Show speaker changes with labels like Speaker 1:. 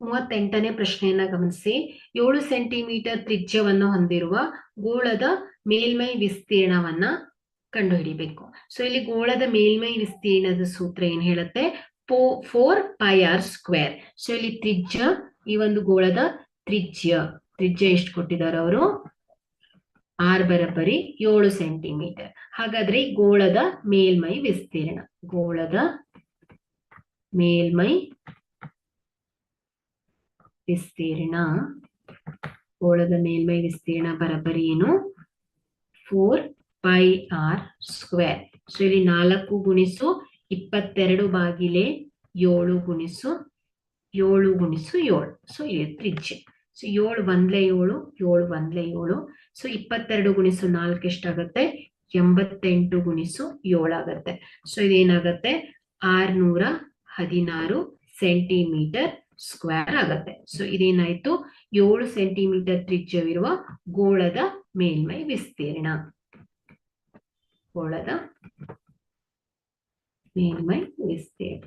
Speaker 1: ಮೂವತ್ತೆಂಟನೇ ಪ್ರಶ್ನೆಯನ್ನ ಗಮನಿಸಿ. ಏಳು ಸೆಂಟಿಮೀಟರ್ ತ್ರಿಜ್ಯವನ್ನು ಹೊಂದಿರುವ ಗೋಳದ ಮೇಲ್ಮೈ ವಿಸ್ತೀರ್ಣವನ್ನ ಕಂಡುಹಿಡಿಬೇಕು. ಸೊ ಇಲ್ಲಿ ಗೋಳದ ಮೇಲ್ಮೈ ವಿಸ್ತೀರ್ಣದ ಸೂತ್ರ ಏನ್ ಹೇಳುತ್ತೆ? ಪೋ, four pi r square. So ಇಲ್ಲಿ ತ್ರಿಜ್ಯ, ಈ ಒಂದು ಗೋಳದ ತ್ರಿಜ್ಯ. ತ್ರಿಜ್ಯ ಎಷ್ಟು ಕೊಟ್ಟಿದ್ದಾರೆ ಅವರು? ಆರ್ ಬರಬರಿ ಏಳು ಸೆಂಟಿಮೀಟರ್. ಹಾಗಾದ್ರೆ ಗೋಳದ ಮೇಲ್ಮೈ ವಿಸ್ತೀರ್ಣ. ಗೋಳದ ಮೇಲ್ಮೈ ವಿಸ್ತೀರ್ಣ, ಗೋಳದ ಮೇಲ್ಮೈ ವಿಸ್ತೀರ್ಣ ಬರಬರಿ ಏನು? Four pi r square. So ಇಲ್ಲಿ ನಾಲ್ಕು ಗುಣಿಸು ಇಪ್ಪತ್ತೆರಡು ಬಾಗಿಲೆ ಏಳು ಗುಣಿಸು ಏಳು ಗುಣಿಸು ಏಳು. ಸೊ ಇದು ತ್ರಿಜ್ಯ. ಸೊ ಏಳು ಒಂದ್ಲೆ ಏಳು ಏಳು ಒಂದ್ಲೆ ಏಳು. ಸೊ ಇಪ್ಪತ್ತೆರಡು ಗುಣಿಸು ನಾಲ್ಕು ಎಷ್ಟಾಗತ್ತೆ? ಎಂಬತ್ತೆಂಟು ಗುಣಿಸು ಏಳಾಗತ್ತೆ ಸೊ ಇದೇನಾಗತ್ತೆ? ಆರ್ನೂರ ಹದಿನಾರು ಸೆಂಟಿಮೀಟರ್ ಸ್ಕ್ವೇರ್ ಆಗತ್ತೆ. ಸೊ ಇದೇನಾಯ್ತು? ಏಳು ಸೆಂಟಿಮೀಟರ್ ತ್ರಿಜ್ಯವಿರುವ ಗೋಳದ ಮೇಲ್ಮೈ ವಿಸ್ತೀರ್ಣ. ಗೋಳದ ಮೇಲ್ಮೈ ವಿಸ್ತೀರ್ಣ.